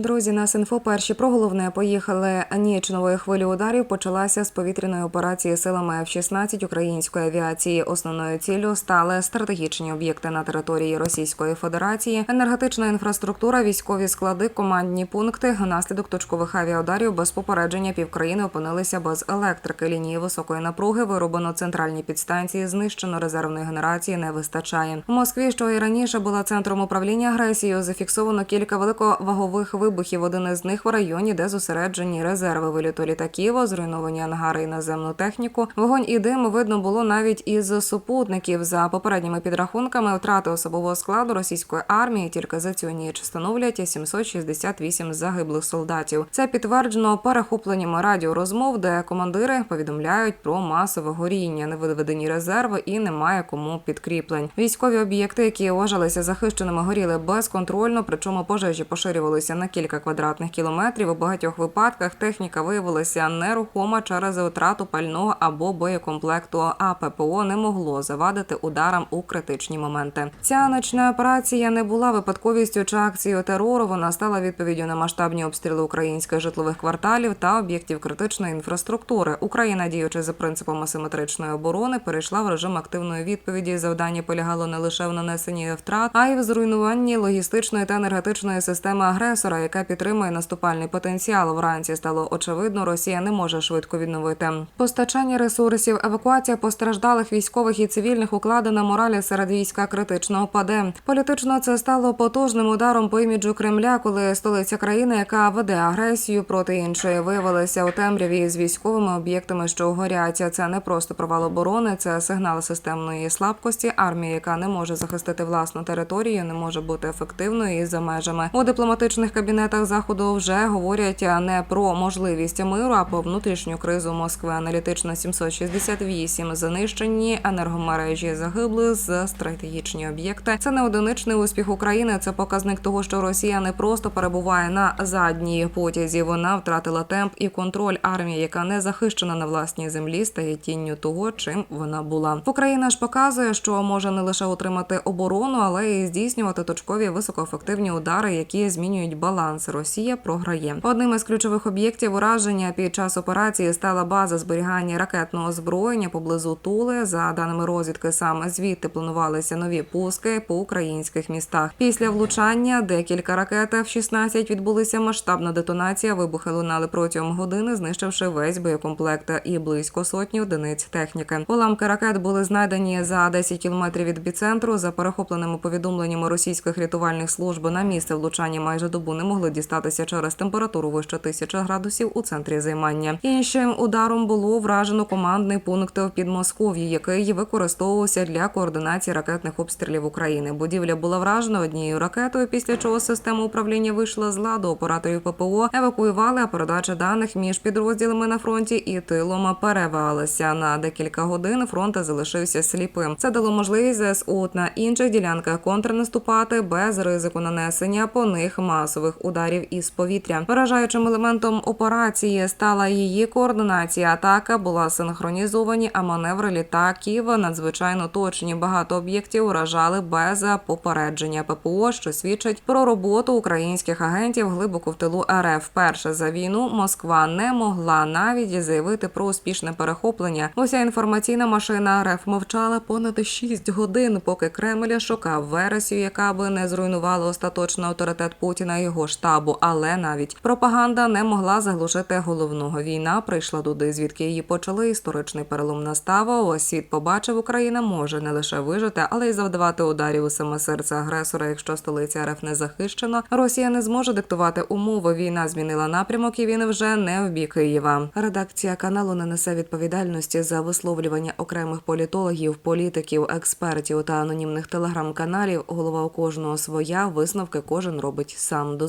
Друзі, нас інфо перші про головне поїхали. Ніч нової хвилі ударів почалася з повітряної операції силами F-16 української авіації. Основною ціллю стали стратегічні об'єкти на території Російської Федерації, енергетична інфраструктура, військові склади, командні пункти. Внаслідок точкових авіаударів без попередження півкраїни опинилися без електрики. Лінії високої напруги вирубано центральні підстанції. Знищено резервної генерації не вистачає. В Москві, що і раніше була центром управління агресією, зафіксовано кілька великовагових вибухів. Один із них в районі, де зосереджені резерви виліту літаків, зруйновані ангари і наземну техніку. Вогонь і дим видно було навіть із супутників. За попередніми підрахунками, втрати особового складу російської армії тільки за цю ніч становлять 768 загиблих солдатів. Це підтверджено перехопленнями радіорозмов, де командири повідомляють про масове горіння, невиведені резерви і немає кому підкріплень. Військові об'єкти, які вважалися захищеними, горіли безконтрольно, причому пожежі поширювалися на кілька квадратних кілометрів. У багатьох випадках техніка виявилася нерухома через втрату пального або боєкомплекту. А ППО не могло завадити ударам у критичні моменти. Ця ночна операція не була випадковістю чи акцією терору. Вона стала відповіддю на масштабні обстріли українських житлових кварталів та об'єктів критичної інфраструктури. Україна, діючи за принципом асиметричної оборони, перейшла в режим активної відповіді. Завдання полягало не лише в нанесенні втрат, а й в зруйнуванні логістичної та енергетичної системи агресора, яка підтримує наступальний потенціал. Вранці стало очевидно, Росія не може швидко відновити постачання ресурсів. Евакуація постраждалих військових і цивільних укладена моралі серед війська критично паде. Політично це стало потужним ударом по іміджу Кремля, коли столиця країни, яка веде агресію проти іншої, виявилася у темряві з військовими об'єктами, що горять. Це не просто провал оборони, це сигнал системної слабкості. Армія, яка не може захистити власну територію, не може бути ефективною і за межами. У дипломатичних кабінетах заходу вже говорять не про можливість миру, а про внутрішню кризу Москви. Аналітично 768 занищені енергомережі загибли з стратегічні об'єкти. Це не одиничний успіх України. Це показник того, що Росія не просто перебуває на задній потязі. Вона втратила темп і контроль. Армія, яка не захищена на власній землі, стає тінню того, чим вона була. Україна ж показує, що може не лише утримати оборону, але й здійснювати точкові високоефективні удари, які змінюють баланс. Росія програє. Одним із ключових об'єктів ураження під час операції стала база зберігання ракетного озброєння поблизу Тули. За даними розвідки, саме звідти планувалися нові пуски по українських містах. Після влучання декілька ракет F-16 відбулися масштабна детонація. Вибухи лунали протягом години, знищивши весь боєкомплект і близько сотні одиниць техніки. Уламки ракет були знайдені за 10 кілометрів від біцентру. За перехопленими повідомленнями російських рятувальних служб на місце влучання майже добу не могли дістатися через температуру вище тисячі градусів у центрі займання. Іншим ударом було вражено командний пункт в Підмосков'ї, який використовувався для координації ракетних обстрілів України. Будівля була вражена однією ракетою, після чого система управління вийшла з ладу. Операторів ППО евакуювали, а передача даних між підрозділами на фронті і тилом перевалася на декілька годин. Фронт залишився сліпим. Це дало можливість ЗСУ на інших ділянках контрнаступати без ризику нанесення по них масових ударів із повітря. Вражаючим елементом операції стала її координація. Атака була синхронізовані, а маневри літаків надзвичайно точні. Багато об'єктів уражали без попередження ППО, що свідчить про роботу українських агентів глибоко в тилу РФ. Перше за війну Москва не могла навіть заявити про успішне перехоплення. Уся інформаційна машина РФ мовчала понад 6 годин, поки Кремль шукав версію, яка би не зруйнувала остаточно авторитет Путіна і його штабу. Але навіть пропаганда не могла заглушити головного. Війна прийшла туди, звідки її почали. Історичний перелом настав. Ось світ побачив, Україна може не лише вижити, але й завдавати ударів у саме серце агресора. Якщо столиця РФ не захищена, Росія не зможе диктувати умови. Війна змінила напрямок, і він вже не в бік Києва. Редакція каналу не несе відповідальності за висловлювання окремих політологів, політиків, експертів та анонімних телеграм-каналів. Голова у кожного своя. Висновки кожен робить сам. До